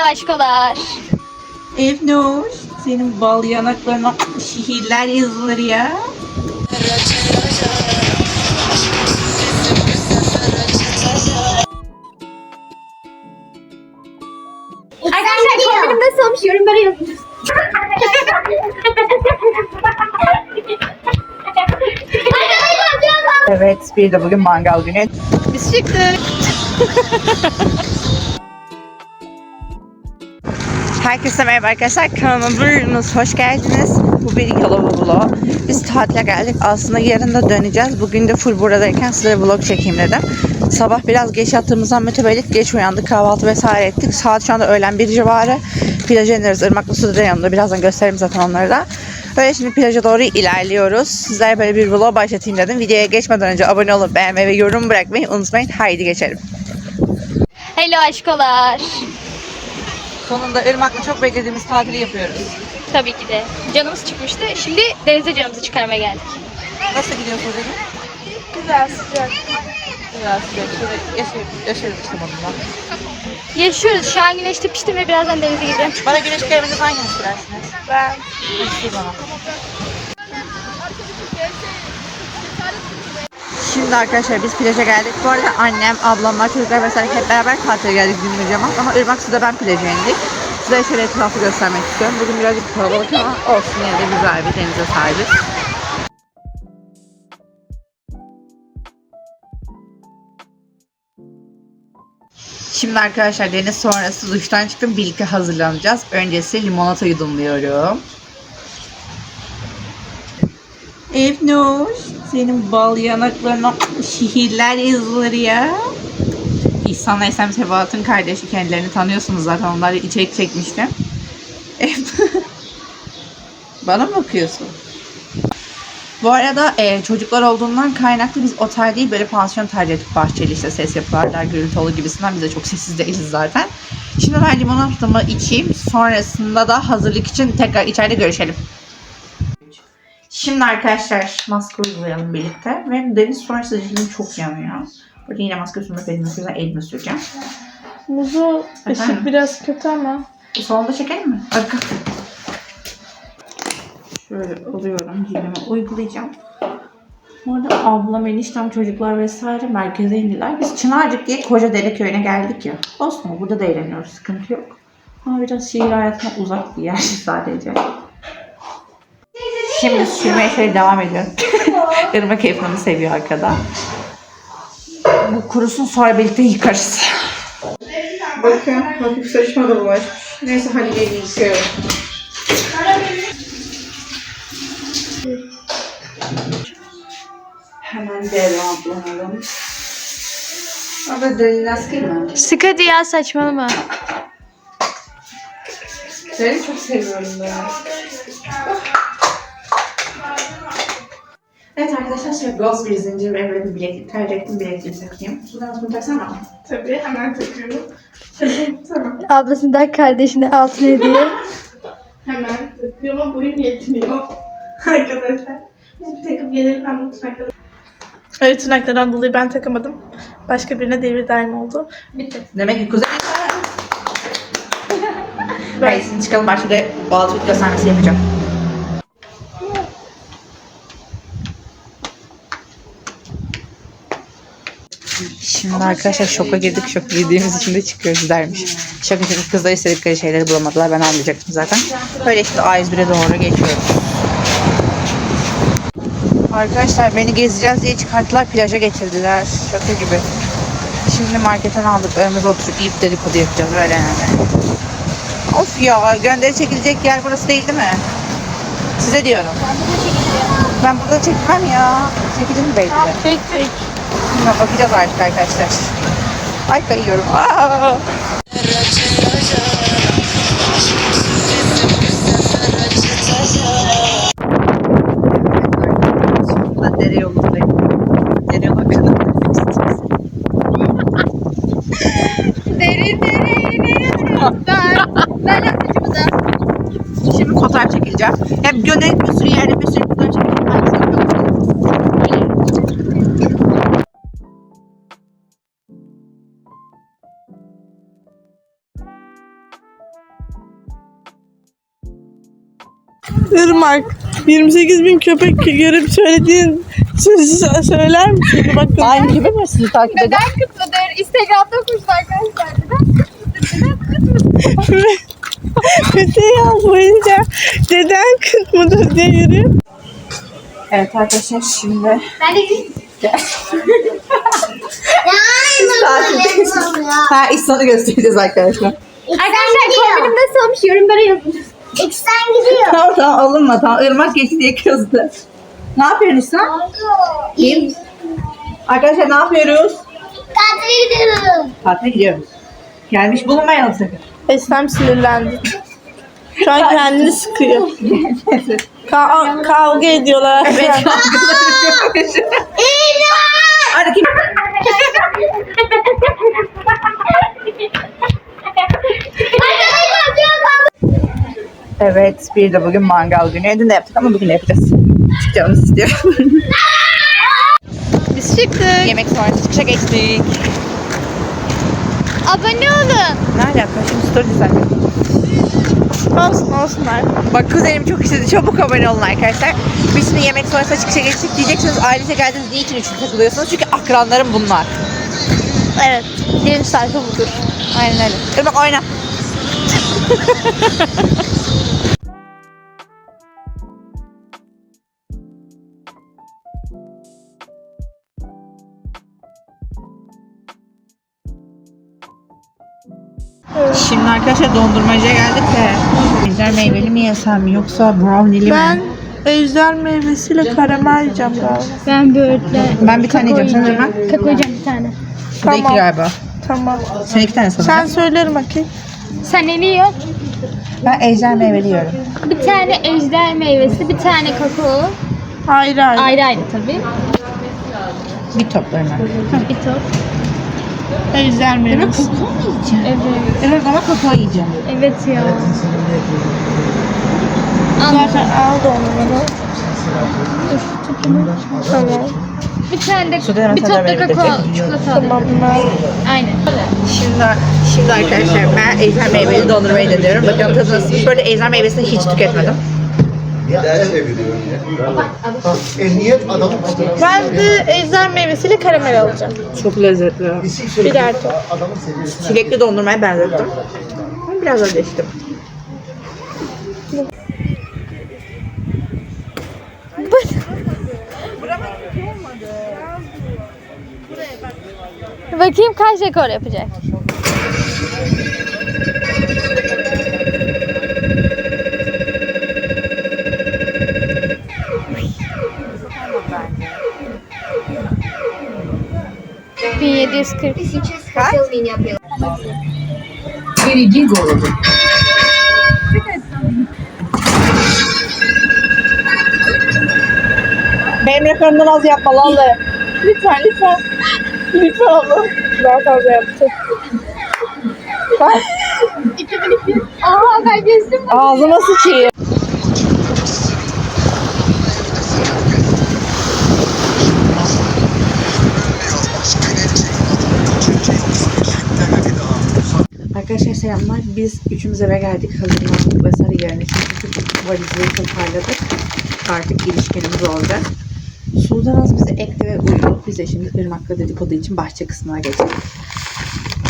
Hello aşkolar. Evnoş, senin bal yanaklarına şiirler yazılır ya. Arkadaşlar kombinim nasıl olmuş yorumlara yazın. Evet, bir de bugün mangal günü. Biz çıktık. Herkese merhaba arkadaşlar. Kanalıma buyurunuz. Hoş geldiniz. Bu bir Yalova vlog. Biz tatile geldik. Aslında yarın da döneceğiz. Bugün de full buradayken size vlog çekeyim dedim. Sabah biraz geç yattığımızdan mütevellit geç uyandık. Kahvaltı vesaire ettik. Saat şu anda öğlen bir civarı. Plaja ineriz. Irmaklı su da yanında. Birazdan gösteririm zaten onları da. Öyle şimdi plaja doğru ilerliyoruz. Sizlere böyle bir vlog başlatayım dedim. Videoya geçmeden önce abone olup beğenmeyi ve yorum bırakmayı unutmayın. Haydi geçelim. Hello aşkolar. Sonunda Irmak'la çok beklediğimiz tatili yapıyoruz. Tabii ki de. Canımız çıkmıştı. Şimdi denize canımızı çıkarmaya geldik. Nasıl gidiyor Sude'nin? Güzel sıcak. Biraz sıcak. Şöyle yaşarız, yaşarız işte bununla. Yaşıyoruz. Şu an güneş tepiştim ve birazdan denize gireceğim. Bana güneş kremini hangini sürersiniz? Ben. Hadi bana. Şimdi arkadaşlar biz plaja geldik. Bu arada annem, ablamlar, çocuklar vesaire hep beraber tatile geldik Gülmüce'ma. Ama Irmak Su'da ben plaja indik. Size şöyle etrafı göstermek istiyorum. Bugün birazcık kalabalık ama olsun yine de güzel bir denize sahibiz. Şimdi arkadaşlar deniz sonrası duştan çıktım. Birlikte hazırlanacağız. Öncesi limonata yudumluyorum. Evnoş, senin bal yanaklarına şiirler yazılır ya. İhsan Esem Sebahat'ın kardeşi kendilerini tanıyorsunuz zaten. Onlarla içerik çekmiştim. Bana mı bakıyorsun? Bu arada e, çocuklar olduğundan kaynaklı biz otel değil böyle pansiyon tercih ettik. Bahçeli işte ses yaparlar, gürültü olur gibisinden. Biz de çok sessiz değiliz zaten. Şimdi ben limonatamı içeyim. Sonrasında da hazırlık için tekrar içeride görüşelim. Şimdi arkadaşlar maske uygulayalım birlikte. Ve deniz sonrası cildim çok yanıyor. Burada yine maske sürmek benim yüzümden elime süreceğim. Muzu Efendim? ışık biraz kötü ama. Salonda çekelim mi? Arka. Şöyle alıyorum cildime uygulayacağım. Bu arada ablam, eniştem, çocuklar vesaire merkeze indiler. Biz Çınarcık diye koca dere köyüne geldik ya. Olsun burada da eğleniyoruz. Sıkıntı yok. Ama biraz şehir hayatına uzak bir yer sadece. Şimdi sürmeye şöyle devam ediyorum. Irmak Efnan'ı seviyor arkada. Bu kurusun sonra birlikte yıkarız. Bakın hafif saçma da bulaşmış. Neyse hadi gelin yıkıyorum. Hemen devam Ama derinden sıkayım mı? Sık hadi ya saçmalama. Deri çok seviyorum ben. Evet arkadaşlar şöyle gloss bir zincir ve böyle bir bileklik tercih ettim. Bilekliği takayım. Sudan bunu taksana mı? Tabii hemen takıyorum. tamam. Ablasından kardeşine altın hediye. Hemen takıyorum ama boyum yetmiyor. Arkadaşlar. Biz bir takıp gelelim ben tırnakları. Evet tırnaklardan dolayı ben takamadım. Başka birine devir daim oldu. Bitti. Demek ki kuzey. Hayır şimdi çıkalım başta da bağlı tut göstermesi yapacağım. Şimdi arkadaşlar şoka girdik. Şok girdiğimiz için de çıkıyoruz dermiş. Şaka şaka kızlar istedikleri şeyleri bulamadılar. Ben almayacaktım zaten. Öyle işte A101'e doğru geçiyoruz. Arkadaşlar beni gezeceğiz diye çıkarttılar plaja getirdiler. Şaka gibi. Şimdi marketten aldıklarımızı oturup yiyip dedikodu yapacağız öyle yani. Of ya gönderi çekilecek yer burası değil değil mi? Size diyorum. Ben burada çekmem ya. Çekilir mi belki de? Tek tek. Buna bakacağız artık arkadaşlar. Ay kayıyorum. Aa! Dere yolundayım. Dere yolu kadar. Derin derin derin. Ben. Ben. Şimdi fotoğraf çekileceğim. Hem gönderip bir sürü yerde bir sürü fotoğraf çekileceğim. Irmak. 28 bin köpek görüp söylediğin sözü sö- söyler misin? Bir Bakın. Aynı gibi mi sizi takip eder? Neden kıtlıdır? Instagram'da okumuşlar arkadaşlar. Neden? Neden kıtlıdır? Mete yazmayınca neden kıt mıdır diye yürüyor. Evet arkadaşlar şimdi Ben de ha iş sonu göstereceğiz arkadaşlar. Arkadaşlar kombinim nasıl olmuş yorumlara yazın. X'ten gidiyor. Tamam tamam alınma tamam. Irmak geçti diye kızdı. Ne yapıyorsun sen? İyiyim. Arkadaşlar ne yapıyoruz? Tatile gidiyorum. Tatile gidiyoruz. Gelmiş bulunmayalım sakın. Eslem sinirlendi. Şu an kendini sıkıyor. Ka- kavga ediyorlar. Evet. Hadi kim? Evet, bir de bugün mangal günü. Dün de yaptık ama bugün de yapacağız. Çok canımız istiyor. Biz çıktık. Yemek sonrası çıkışa geçtik. Abone olun. Ne alaka? Şimdi story düzenledim. olsun olsunlar. Bak kuzenim çok istedi. Çabuk abone olun arkadaşlar. Biz şimdi yemek sonrası çıkışa geçtik. Diyeceksiniz ailece geldiniz niçin üçlü takılıyorsunuz? Çünkü akranlarım bunlar. Evet. Birinci sayfa budur. Aynen öyle. Irmak oyna. Şimdi arkadaşlar dondurmacıya geldik de Ejder meyveli mi yesem yoksa brownie'li Ben mi? ejder meyvesiyle karamel yiyeceğim galiba. Ben böyle Ben bir tane yiyeceğim. Sen Irmak? kakayacağım bir tane. Bu da iki Tamam. galiba. Tamam. Sen iki tane Sen sanırım. söylerim bakayım. Sen ne yiyorsun? Ben ejder meyveli yiyorum. Bir tane ejder meyvesi, bir tane kakao. Ayrı ayrı. Ayrı ayrı tabii. Bir toplarım ben. Bir top. Ejder meyvesi. Evet. Evet ama kakao yiyeceğim. Evet ya. Zaten aldı bana. Tamam. Bir tane de bir top da kakao çikolata bunlar. Aynen. Şimdi, şimdi arkadaşlar ben ejder meyveli dondurmayı deniyorum. Bakalım tadı nasıl. Böyle ejder meyvesini hiç tüketmedim. Ders çeviriyorum ya. Emniyet adamı Ben de ejder meyvesiyle karamel alacağım. Çok lezzetli. Birer top. adamın seviyesine Çilekli dondurmaya benzettim. Biraz ödeştim. Bakayım kaç rekor yapacak. Bin yedi yüz kırk. Benim rekorumdan az yapma vallahi. Lütfen lütfen. Lütfen abla. Daha fazla yaptı. Aha ben geçtim. Ağzıma sıçayım. Arkadaşlar selamlar. Biz üçümüz eve geldik. Hazırlandık vesaire yarın için. Çünkü valizleri toparladık. Artık ilişkimiz olacak. Sudan az bize ekti ve uyudu. Biz de şimdi Irmak'la dedikodu için bahçe kısmına geçtik.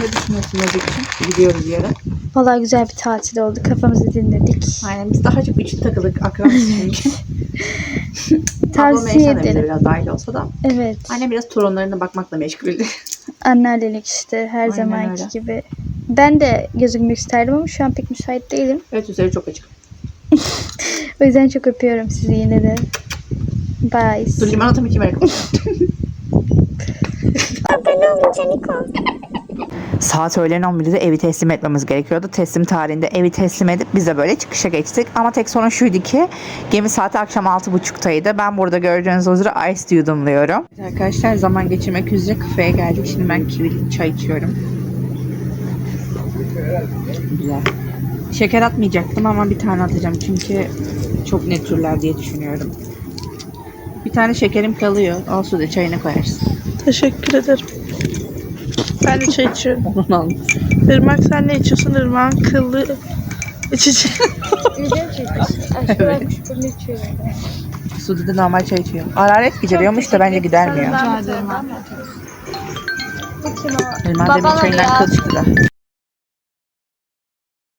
Ne düşünüyorsun için? Gidiyoruz yarın. Valla güzel bir tatil oldu. Kafamızı dinledik. Aynen biz daha çok üçlü takılık akranız çünkü. Ablam Tavsiye bize ederim. biraz dahil olsa da. Evet. Annem biraz torunlarına bakmakla meşguldü. Anneannelik işte her Aynen zamanki öyle. gibi. Ben de gözükmek isterdim ama şu an pek müsait değilim. evet üzeri çok açık. O yüzden çok öpüyorum sizi yine de. Bye. Dur limonatamı kim verir? Saat öğlen 11'de evi teslim etmemiz gerekiyordu. Teslim tarihinde evi teslim edip biz de böyle çıkışa geçtik. Ama tek sorun şuydu ki gemi saati akşam 6.30'taydı. Ben burada göreceğiniz üzere ice yudumluyorum. Arkadaşlar zaman geçirmek üzere kafeye geldik. Şimdi ben kivili çay içiyorum. Güzel. Şeker atmayacaktım ama bir tane atacağım çünkü çok ne türler diye düşünüyorum. Bir tane şekerim kalıyor. Al suda çayına koyarsın. Teşekkür ederim. Ben de çay içiyorum. Onun almış. Irmak sen ne içiyorsun? Irmak'ın kıllı çekmiş. Bunu içiyor. Suda da normal çay içiyor. Hararet gideriyormuş da bence gidermiyor. Kim o? Elman demin çayından kıl çıktı da.